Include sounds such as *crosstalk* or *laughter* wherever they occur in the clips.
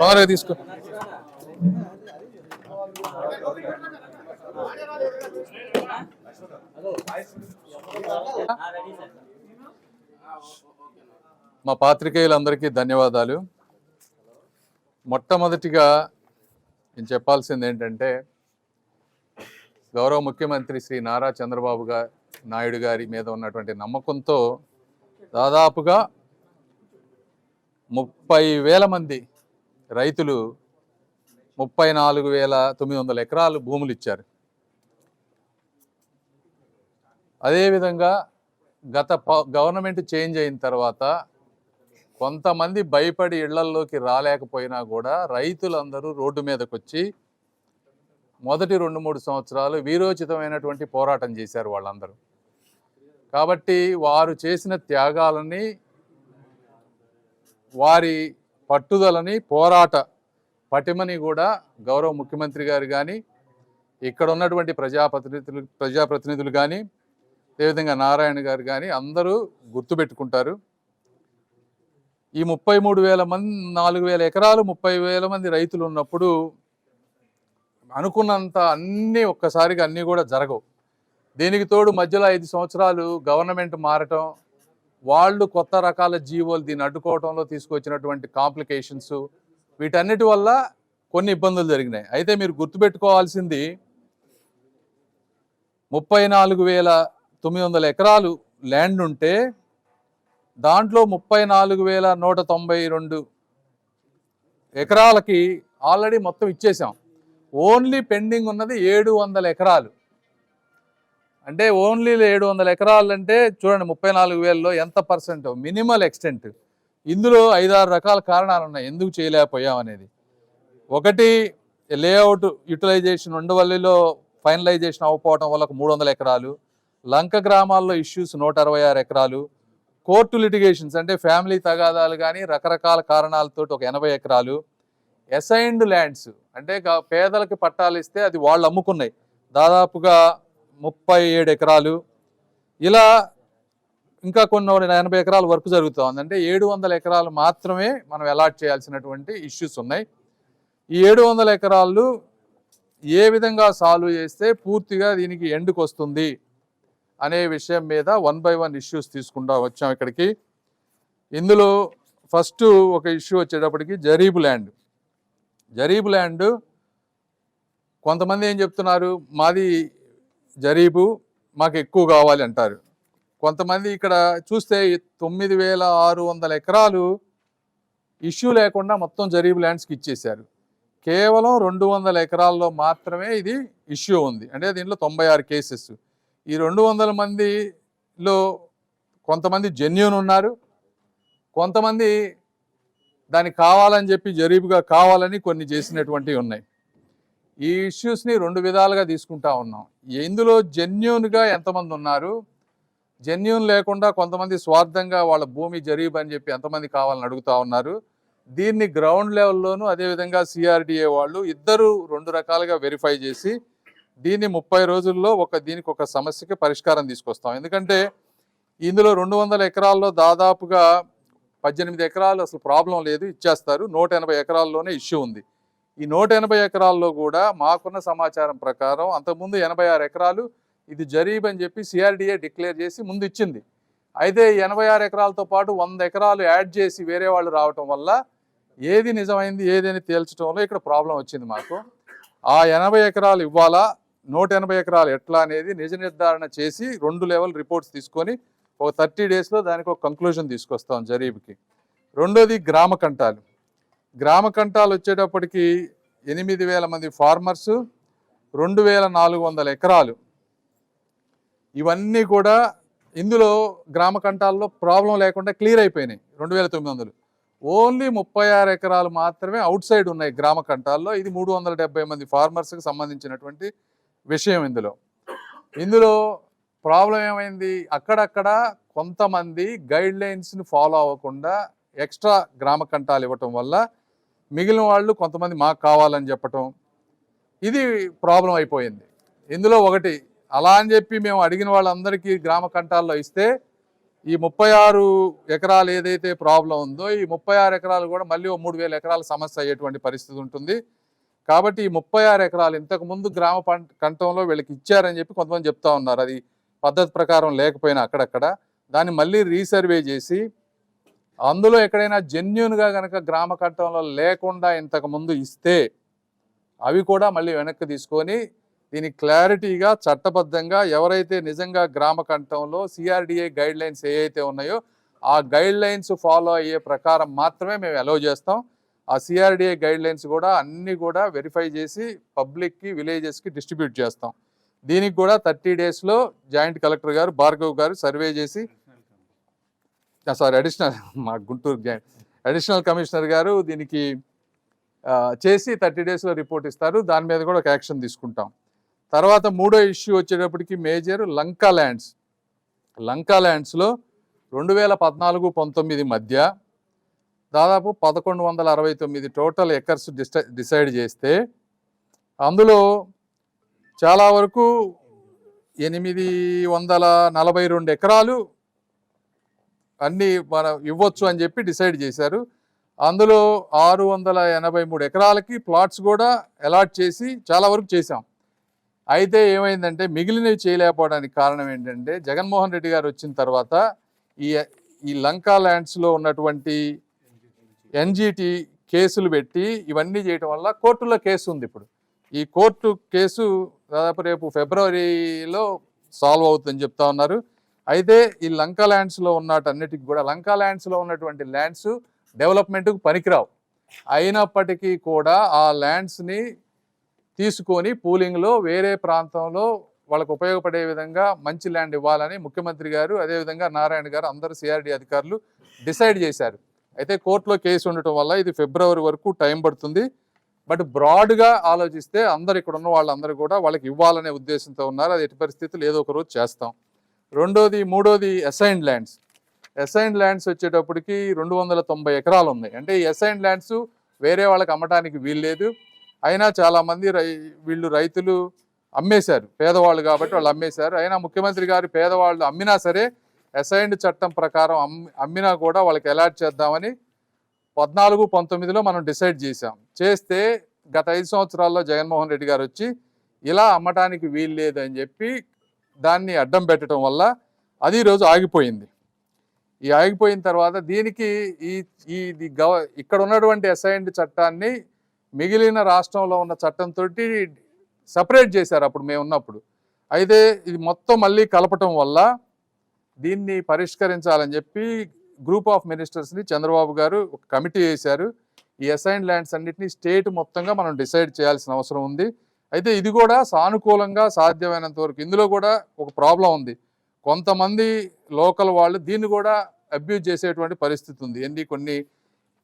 తొందరగా తీసుకో. మా పాత్రికేయులందరికీ ధన్యవాదాలు. మొట్టమొదటిగా నేను చెప్పాల్సింది ఏంటంటే గౌరవ ముఖ్యమంత్రి శ్రీ నారా చంద్రబాబు గారు నాయుడు గారి మీద ఉన్నటువంటి నమ్మకంతో దాదాపుగా ముప్పై వేల మంది రైతులు ముప్పై నాలుగు వేల తొమ్మిది వందల ఎకరాలు భూములు ఇచ్చారు. అదేవిధంగా గత ప- గవర్నమెంట్ చేంజ్ అయిన తర్వాత కొంతమంది భయపడి ఇళ్ళల్లోకి రాలేకపోయినా కూడా రైతులందరూ రోడ్డు మీదకి వచ్చి మొదటి రెండు మూడు సంవత్సరాలు వీరోచితమైనటువంటి పోరాటం చేశారు వాళ్ళందరూ. కాబట్టి వారు చేసిన త్యాగాలని వారి పట్టుదలని పోరాట పటిమని కూడా గౌరవ ముఖ్యమంత్రి గారు కానీ ఇక్కడ ఉన్నటువంటి ప్రజాప్రతినిధులు ప్రజాప్రతినిధులు కానీ అదేవిధంగా నారాయణ గారు కానీ అందరూ గుర్తుపెట్టుకుంటారు ఈ ముప్పై మూడు వేల మంది నాలుగు వేల ఎకరాలు ముప్పై వేల మంది రైతులు ఉన్నప్పుడు అనుకున్నంత అన్నీ ఒక్కసారిగా అన్నీ కూడా జరగవు. దీనికి తోడు మధ్యలో ఐదు సంవత్సరాలు గవర్నమెంట్ మారటం వాళ్ళు కొత్త రకాల జీవోలు దీన్ని అడ్డుకోవడంలో తీసుకొచ్చినటువంటి కాంప్లికేషన్స్ వీటన్నిటి వల్ల కొన్ని ఇబ్బందులు జరిగినాయి. అయితే మీరు గుర్తుపెట్టుకోవాల్సింది ముప్పై నాలుగు వేల తొమ్మిది వందల ఎకరాలు ల్యాండ్ ఉంటే దాంట్లో ముప్పై నాలుగు వేల నూట తొంభై రెండు ఎకరాలకి ఆల్రెడీ మొత్తం ఇచ్చేసాం. ఓన్లీ పెండింగ్ ఉన్నది ఏడు వందల ఎకరాలు. అంటే ఓన్లీ ఏడు వందల ఎకరాలు అంటే చూడండి ముప్పై నాలుగు వేలలో ఎంత పర్సెంట్? Minimal extent. ఇందులో ఐదారు రకాల కారణాలు ఉన్నాయి. ఎందుకు చేయలేకపోయాం అనేది. ఒకటి లేఅవుట్ యూటిలైజేషన్ ఉండవల్లిలో ఫైనలైజేషన్ అవ్వకపోవడం వల్ల ఒక మూడు వందల ఎకరాలు. లంక గ్రామాల్లో ఇష్యూస్ నూట అరవై ఆరు ఎకరాలు. కోర్టు లిటిగేషన్స్ అంటే ఫ్యామిలీ తగాదాలు కానీ రకరకాల కారణాలతో ఒక ఎనభై ఎకరాలు. అసైన్డ్ ల్యాండ్స్ అంటే పేదలకి పట్టాలు ఇస్తే అది వాళ్ళు అమ్ముకున్నాయి. దాదాపుగా ముప్పై ఏడు ఎకరాలు. ఇలా ఇంకా కొన్ని ఎనభై ఎకరాల వర్క్ జరుగుతూ ఉంది. అంటే ఏడు వందల ఎకరాలు మాత్రమే మనం అలాట్ చేయాల్సినటువంటి ఇష్యూస్ ఉన్నాయి. ఈ ఏడు వందల ఎకరాలు ఏ విధంగా సాల్వ్ చేస్తే పూర్తిగా దీనికి ఎండుకు వస్తుంది అనే విషయం మీద వన్ బై వన్ ఇష్యూస్ తీసుకుంటా వచ్చాం ఇక్కడికి. ఇందులో ఫస్ట్ ఒక ఇష్యూ వచ్చేటప్పటికి జరీబు ల్యాండ్. జరీబు ల్యాండ్ కొంతమంది ఏం చెప్తున్నారు? మాది జరీబు మాకు ఎక్కువ కావాలి అంటారు. కొంతమంది ఇక్కడ చూస్తే తొమ్మిది వేల ఆరు వందల ఎకరాలు ఇష్యూ లేకుండా మొత్తం జరీబు ల్యాండ్స్కి ఇచ్చేశారు. కేవలం రెండు వందల ఎకరాల్లో మాత్రమే ఇది ఇష్యూ ఉంది. అంటే దీంట్లో తొంభై ఆరు కేసెస్. ఈ రెండు వందల మందిలో కొంతమంది జెన్యున్ ఉన్నారు. కొంతమంది దానికి కావాలని చెప్పి జరీబుగా కావాలని కొన్ని చేసినటువంటివి ఉన్నాయి. ఈ ఇష్యూస్ని రెండు విధాలుగా తీసుకుంటా ఉన్నాం. ఇందులో జెన్యున్గా ఎంతమంది ఉన్నారు? జెన్యున్ లేకుండా కొంతమంది స్వార్థంగా వాళ్ళ భూమి జరీబ్ అని చెప్పి ఎంతమంది కావాలని అడుగుతా ఉన్నారు. దీన్ని గ్రౌండ్ లెవెల్లోనూ అదేవిధంగా సిఆర్డిఏ వాళ్ళు ఇద్దరు రెండు రకాలుగా వెరిఫై చేసి దీన్ని ముప్పై రోజుల్లో ఒక దీనికి ఒక సమస్యకి పరిష్కారం తీసుకొస్తాం. ఎందుకంటే ఇందులో రెండు వందల ఎకరాల్లో దాదాపుగా పద్దెనిమిది ఎకరాలు అసలు ప్రాబ్లం లేదు. ఇచ్చేస్తారు. నూట ఎనభై ఎకరాల్లోనే ఇష్యూ ఉంది. ఈ నూట ఎనభై ఎకరాల్లో కూడా మాకున్న సమాచారం ప్రకారం అంతకుముందు ఎనభై ఆరు ఎకరాలు ఇది జరీబ్ అని చెప్పి సిఆర్డిఏ డిక్లేర్ చేసి ముందు ఇచ్చింది. అయితే ఎనభై ఆరు ఎకరాలతో పాటు వంద ఎకరాలు యాడ్ చేసి వేరే వాళ్ళు రావటం వల్ల ఏది నిజమైంది ఏదని తేల్చడంలో ఇక్కడ ప్రాబ్లం వచ్చింది మాకు. ఆ ఎనభై ఎకరాలు ఇవ్వాలా నూట ఎనభై ఎకరాలు ఎట్లా అనేది నిజ నిర్ధారణ చేసి రెండు లెవెల్ రిపోర్ట్స్ తీసుకొని ఒక థర్టీ డేస్లో దానికి ఒక కంక్లూజన్ తీసుకొస్తాం జరీబ్కి. రెండోది గ్రామ కంటాలు. గ్రామ కంటాలు వచ్చేటప్పటికి ఎనిమిది వేల మంది ఫార్మర్స్ రెండు వేల నాలుగు వందల ఎకరాలు. ఇవన్నీ కూడా ఇందులో గ్రామ కంటాల్లో ప్రాబ్లం లేకుండా క్లియర్ అయిపోయినాయి రెండు వేల తొమ్మిది వందలు. ఓన్లీ ముప్పై ఆరు ఎకరాలు మాత్రమే అవుట్ సైడ్ ఉన్నాయి గ్రామ కంటాల్లో. ఇది మూడు వందల డెబ్బై మంది ఫార్మర్స్కి సంబంధించినటువంటి విషయం ఇందులో. ఇందులో ప్రాబ్లం ఏమైంది? అక్కడక్కడ కొంతమంది గైడ్ లైన్స్ని ఫాలో అవ్వకుండా ఎక్స్ట్రా గ్రామ కంటాలు ఇవ్వటం వల్ల మిగిలిన వాళ్ళు కొంతమంది మాకు కావాలని చెప్పటం ఇది ప్రాబ్లం అయిపోయింది. ఇందులో ఒకటి అలా అని చెప్పి మేము అడిగిన వాళ్ళందరికీ గ్రామ కంఠాల్లో ఇస్తే ఈ ముప్పై ఆరు ఎకరాలు ఏదైతే ప్రాబ్లం ఉందో ఈ ముప్పై ఆరు ఎకరాలు కూడా మళ్ళీ ఓ మూడు వేల ఎకరాల సమస్య అయ్యేటువంటి పరిస్థితి ఉంటుంది. కాబట్టి ఈ ముప్పై ఆరు ఎకరాలు ఇంతకుముందు గ్రామ కంఠంలో వీళ్ళకి ఇచ్చారని చెప్పి కొంతమంది చెప్తా ఉన్నారు. అది పద్ధతి ప్రకారం లేకపోయినా అక్కడక్కడ. దాన్ని మళ్ళీ రీసర్వే చేసి అందులో ఎక్కడైనా జెన్యున్గా కనుక గ్రామ కట్టంలో లేకుండా ఇంతకు ముందు ఇస్తే అవి కూడా మళ్ళీ వెనక్కి తీసుకొని దీని క్లారిటీగా చట్టబద్ధంగా ఎవరైతే నిజంగా గ్రామ కంఠంలో సిఆర్డిఏ గైడ్ లైన్స్ ఏవైతే ఉన్నాయో ఆ గైడ్ లైన్స్ ఫాలో అయ్యే ప్రకారం మాత్రమే మేము అలౌ చేస్తాం. ఆ సిఆర్డిఏ గైడ్ లైన్స్ కూడా అన్నీ కూడా వెరిఫై చేసి పబ్లిక్కి విలేజెస్కి డిస్ట్రిబ్యూట్ చేస్తాం. దీనికి కూడా థర్టీ డేస్లో జాయింట్ కలెక్టర్ గారు భార్గవ్ గారు సర్వే చేసి సారీ అడిషనల్ *laughs* మా గుంటూరు జాయింట్ అడిషనల్ కమిషనర్ గారు దీనికి చేసి థర్టీ డేస్లో రిపోర్ట్ ఇస్తారు. దాని మీద కూడా ఒక యాక్షన్ తీసుకుంటాం. తర్వాత మూడో ఇష్యూ వచ్చేటప్పటికి మేజర్ లంకా ల్యాండ్స్ లంకా ల్యాండ్స్లో రెండు వేల పద్నాలుగు పంతొమ్మిది మధ్య దాదాపు పదకొండు వందల అరవై తొమ్మిది టోటల్ ఎకర్స్ డిసైడ్ చేస్తే అందులో చాలా వరకు ఎనిమిది వందల నలభై రెండు ఎకరాలు అన్నీ మనం ఇవ్వచ్చు అని చెప్పి డిసైడ్ చేశారు. అందులో ఆరు వందల ఎనభై మూడు ఎకరాలకి ప్లాట్స్ కూడా అలాట్ చేసి చాలా వరకు చేశాం. అయితే ఏమైందంటే మిగిలినవి చేయలేకపోవడానికి కారణం ఏంటంటే జగన్మోహన్ రెడ్డి గారు వచ్చిన తర్వాత ఈ ఈ లంకా ల్యాండ్స్లో ఉన్నటువంటి ఎన్జిటి కేసులు పెట్టి ఇవన్నీ చేయటం వల్ల కోర్టులో కేసు ఉంది ఇప్పుడు. ఈ కోర్టు కేసు దాదాపు రేపు ఫిబ్రవరిలో సాల్వ్ అవుతుందని చెప్తా ఉన్నారు. అయితే ఈ లంకా ల్యాండ్స్లో ఉన్నటన్నిటికి కూడా లంకా ల్యాండ్స్లో ఉన్నటువంటి ల్యాండ్స్ డెవలప్మెంట్కు పనికిరావు. అయినప్పటికీ కూడా ఆ ల్యాండ్స్ని తీసుకొని పూలింగ్లో వేరే ప్రాంతంలో వాళ్ళకు ఉపయోగపడే విధంగా మంచి ల్యాండ్ ఇవ్వాలని ముఖ్యమంత్రి గారు అదేవిధంగా నారాయణ గారు అందరు సిఆర్డీ అధికారులు డిసైడ్ చేశారు. అయితే కోర్టులో కేసు ఉండటం వల్ల ఇది ఫిబ్రవరి వరకు టైం పడుతుంది. బట్ బ్రాడ్గా ఆలోచిస్తే అందరు ఇక్కడ ఉన్న వాళ్ళందరూ కూడా వాళ్ళకి ఇవ్వాలనే ఉద్దేశంతో ఉన్నారు. అది ఎట్టి పరిస్థితులు ఏదో ఒక రోజు చేస్తాం. రెండోది మూడోది అసైన్డ్ ల్యాండ్స్ అసైన్డ్ ల్యాండ్స్ వచ్చేటప్పటికి రెండు వందల తొంభై ఎకరాలు ఉన్నాయి అంటే ఈ అసైన్డ్ ల్యాండ్స్ వేరే వాళ్ళకి అమ్మటానికి వీల్లేదు అయినా చాలామంది రై వీళ్ళు రైతులు అమ్మేశారు. పేదవాళ్ళు కాబట్టి వాళ్ళు అమ్మేశారు. అయినా ముఖ్యమంత్రి గారు పేదవాళ్ళు అమ్మినా సరే అసైన్డ్ చట్టం ప్రకారం అమ్మి అమ్మినా కూడా వాళ్ళకి అలాట్ చేద్దామని పద్నాలుగు పంతొమ్మిదిలో మనం డిసైడ్ చేశాం. చేస్తే గత ఐదు సంవత్సరాల్లో జగన్మోహన్ రెడ్డి గారు వచ్చి ఇలా అమ్మటానికి వీలు లేదని అని చెప్పి దాన్ని అడ్డం పెట్టడం వల్ల అది ఈరోజు ఆగిపోయింది. ఈ ఆగిపోయిన తర్వాత దీనికి ఈ ఈ గవ ఇక్కడ ఉన్నటువంటి అసైన్డ్ చట్టాన్ని మిగిలిన రాష్ట్రంలో ఉన్న చట్టంతో సపరేట్ చేశారు అప్పుడు మేము ఉన్నప్పుడు. అయితే ఇది మొత్తం మళ్ళీ కలపటం వల్ల దీన్ని పరిష్కరించాలని చెప్పి గ్రూప్ ఆఫ్ మినిస్టర్స్ని చంద్రబాబు గారు ఒక కమిటీ వేశారు. ఈ అసైన్ ల్యాండ్స్ అన్నింటినీ స్టేట్ మొత్తంగా మనం డిసైడ్ చేయాల్సిన అవసరం ఉంది. అయితే ఇది కూడా సానుకూలంగా సాధ్యమైనంత వరకు ఇందులో కూడా ఒక ప్రాబ్లం ఉంది. కొంతమంది లోకల్ వాళ్ళు దీన్ని కూడా అబ్యూజ్ చేసేటువంటి పరిస్థితి ఉంది. ఎన్ని కొన్ని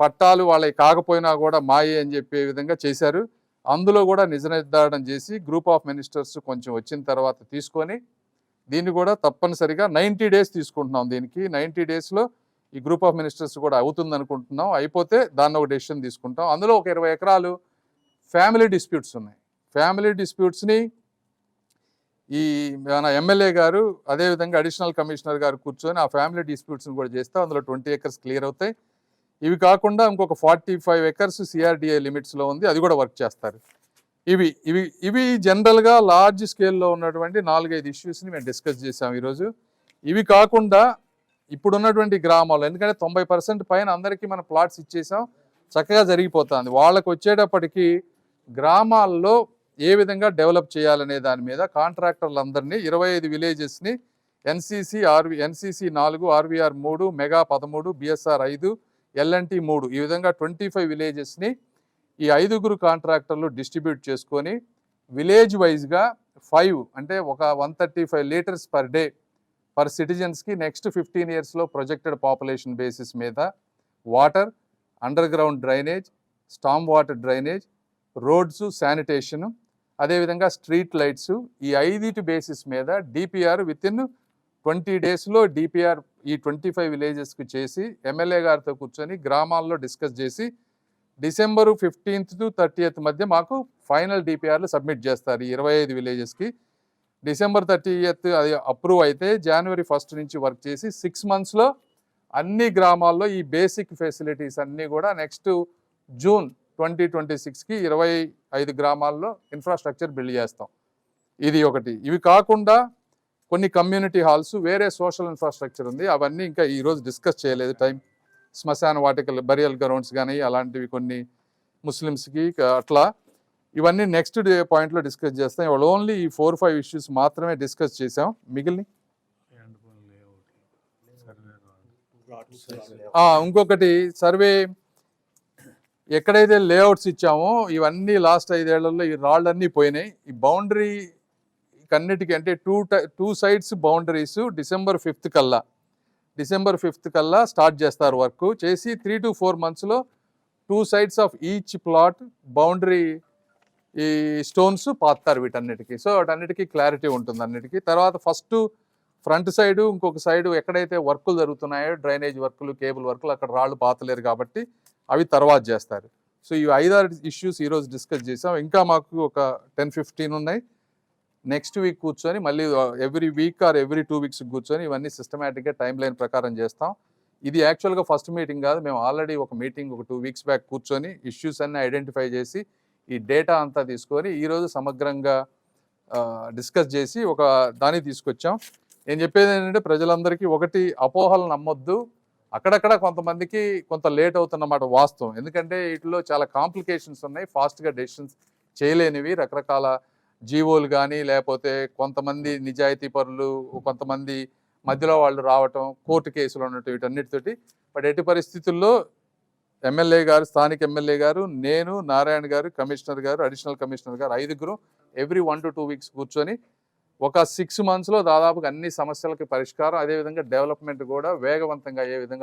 పట్టాలు వాళ్ళకి కాకపోయినా కూడా మాయే అని చెప్పే విధంగా చేశారు. అందులో కూడా నిజ నిర్ధారణ చేసి గ్రూప్ ఆఫ్ మినిస్టర్స్ కొంచెం వచ్చిన తర్వాత తీసుకొని దీన్ని కూడా తప్పనిసరిగా నైంటీ డేస్ తీసుకుంటున్నాం దీనికి. నైంటీ డేస్లో ఈ గ్రూప్ ఆఫ్ మినిస్టర్స్ కూడా అవుతుంది అనుకుంటున్నాం. అయిపోతే దాన్ని ఒక డెసిషన్ తీసుకుంటాం. అందులో ఒక ఇరవై ఎకరాలు ఫ్యామిలీ డిస్ప్యూట్స్ ఉన్నాయి. ఫ్యామిలీ డిస్ప్యూట్స్ని ఈ మన ఎమ్మెల్యే గారు అదేవిధంగా అడిషనల్ కమిషనర్ గారు కూర్చొని ఆ ఫ్యామిలీ డిస్ప్యూట్స్ని కూడా చేస్తే అందులో ట్వంటీ ఎకర్స్ క్లియర్ అవుతాయి. ఇవి కాకుండా ఇంకొక ఫార్టీ ఫైవ్ ఎకర్స్ సిఆర్డిఏ లిమిట్స్లో ఉంది. అది కూడా వర్క్ చేస్తారు. ఇవి ఇవి ఇవి జనరల్గా లార్జ్ స్కేల్లో ఉన్నటువంటి నాలుగైదు ఇష్యూస్ని మేము డిస్కస్ చేసాం ఈరోజు. ఇవి కాకుండా ఇప్పుడున్నటువంటి గ్రామాలు ఎందుకంటే తొంభై పర్సెంట్ పైన అందరికీ మన ప్లాట్స్ ఇచ్చేసాం. చక్కగా జరిగిపోతుంది. వాళ్ళకు వచ్చేటప్పటికి గ్రామాల్లో ఏ విధంగా డెవలప్ చేయాలనే దాని మీద కాంట్రాక్టర్లందరినీ ఇరవై ఐదు విలేజెస్ని ఎన్సీసీ ఆర్వి ఎన్సీసీ నాలుగు ఆర్వీఆర్ మూడు మెగా పదమూడు బిఎస్ఆర్ ఐదు ఎల్ఎన్టీ మూడు ఈ విధంగా ట్వంటీ ఫైవ్ విలేజెస్ని ఈ ఐదుగురు కాంట్రాక్టర్లు డిస్ట్రిబ్యూట్ చేసుకొని విలేజ్ వైజ్గా ఫైవ్ అంటే ఒక one thirty five litres per day per సిటిజన్స్కి next fifteen ఇయర్స్లో ప్రొజెక్టెడ్ పాపులేషన్ బేసిస్ మీద water underground drainage storm water drainage roads sanitation అదేవిధంగా స్ట్రీట్ లైట్స్ ఈ ఐదిటి బేసిస్ మీద డిపిఆర్ విత్ ఇన్ ట్వంటీ డేస్లో డిపిఆర్ ఈ ట్వంటీ ఫైవ్ విలేజెస్కి చేసి ఎమ్మెల్యే గారితో కూర్చొని గ్రామాల్లో డిస్కస్ చేసి డిసెంబరు ఫిఫ్టీన్త్ టు థర్టీయత్ మధ్య మాకు ఫైనల్ డిపిఆర్లు సబ్మిట్ చేస్తారు ఈ ఇరవై ఐదు విలేజెస్కి. డిసెంబర్ థర్టీ అది అప్రూవ్ అయితే జనవరి ఫస్ట్ నుంచి వర్క్ చేసి సిక్స్ మంత్స్లో అన్ని గ్రామాల్లో ఈ బేసిక్ ఫెసిలిటీస్ అన్నీ కూడా నెక్స్ట్ జూన్ ట్వంటీ ట్వంటీ సిక్స్కి ఇరవై ఐదు గ్రామాల్లో ఇన్ఫ్రాస్ట్రక్చర్ బిల్డ్ చేస్తాం. ఇది ఒకటి. ఇవి కాకుండా కొన్ని కమ్యూనిటీ హాల్స్ వేరే సోషల్ ఇన్ఫ్రాస్ట్రక్చర్ ఉంది. అవన్నీ ఇంకా ఈరోజు డిస్కస్ చేయలేదు టైం. శ్మశాన వాటికలు బరియల్ గ్రౌండ్స్ కానీ అలాంటివి కొన్ని ముస్లిమ్స్కి అట్లా. ఇవన్నీ నెక్స్ట్ డే పాయింట్లో డిస్కస్ చేస్తాం. ఇవాళ ఓన్లీ ఈ ఫోర్ ఫైవ్ ఇష్యూస్ మాత్రమే డిస్కస్ చేసాం మిగిలిన ఇంకొకటి సర్వే ఎక్కడైతే లేఅవుట్స్ ఇచ్చామో ఇవన్నీ లాస్ట్ ఐదేళ్ళలో ఈ రాళ్ళన్నీ పోయినాయి. ఈ బౌండరీ కన్నిటికి అంటే two two sides boundaries December fifth కల్లా. డిసెంబర్ ఫిఫ్త్ కల్లా స్టార్ట్ చేస్తారు వర్క్ చేసి త్రీ టు ఫోర్ మంత్స్లో two sides of each plot boundary ఈ స్టోన్స్ పాతారు వీటన్నిటికీ. సో వాటన్నిటికీ క్లారిటీ ఉంటుంది అన్నిటికీ. తర్వాత ఫస్ట్ ఫ్రంట్ సైడ్ ఇంకొక సైడ్ ఎక్కడైతే వర్కులు జరుగుతున్నాయో డ్రైనేజ్ వర్కులు కేబుల్ వర్కులు అక్కడ రాళ్ళు పాతలేరు కాబట్టి అవి తర్వాత చేస్తారు. సో ఈ ఐదారు ఇష్యూస్ ఈరోజు డిస్కస్ చేసాం. ఇంకా మాకు ఒక టెన్ ఫిఫ్టీన్ ఉన్నాయి. నెక్స్ట్ వీక్ కూర్చొని మళ్ళీ every week or every two weeks కూర్చొని ఇవన్నీ సిస్టమేటిక్గా టైం లైన్ ప్రకారం చేస్తాం. ఇది యాక్చువల్గా ఫస్ట్ మీటింగ్ కాదు. మేము ఆల్రెడీ ఒక మీటింగ్ ఒక టూ వీక్స్ బ్యాక్ కూర్చొని ఇష్యూస్ అన్ని ఐడెంటిఫై చేసి ఈ డేటా అంతా తీసుకొని ఈరోజు సమగ్రంగా డిస్కస్ చేసి ఒక దాన్ని తీసుకొచ్చాం. నేను చెప్పేది ఏంటంటే ప్రజలందరికీ ఒకటి అపోహలు నమ్మొద్దు. అక్కడక్కడ కొంతమందికి కొంత లేట్ అవుతున్నమాట వాస్తవం. ఎందుకంటే వీటిలో చాలా కాంప్లికేషన్స్ ఉన్నాయి. ఫాస్ట్గా డెసిషన్స్ చేయలేనివి. రకరకాల జీవోలు కానీ లేకపోతే కొంతమంది నిజాయితీ పరులు కొంతమంది మధ్యలో వాళ్ళు రావటం కోర్టు కేసులు ఉన్నట్టు వీటన్నిటితోటి. బట్ ఎట్టి పరిస్థితుల్లో ఎమ్మెల్యే గారు స్థానిక ఎమ్మెల్యే గారు నేను నారాయణ గారు కమిషనర్ గారు అడిషనల్ కమిషనర్ గారు ఐదుగురు every one to two weeks కూర్చొని ఒక సిక్స్ మంత్స్లో దాదాపుగా అన్ని సమస్యలకి పరిష్కారం అదేవిధంగా డెవలప్మెంట్ కూడా వేగవంతంగా అయ్యే విధంగా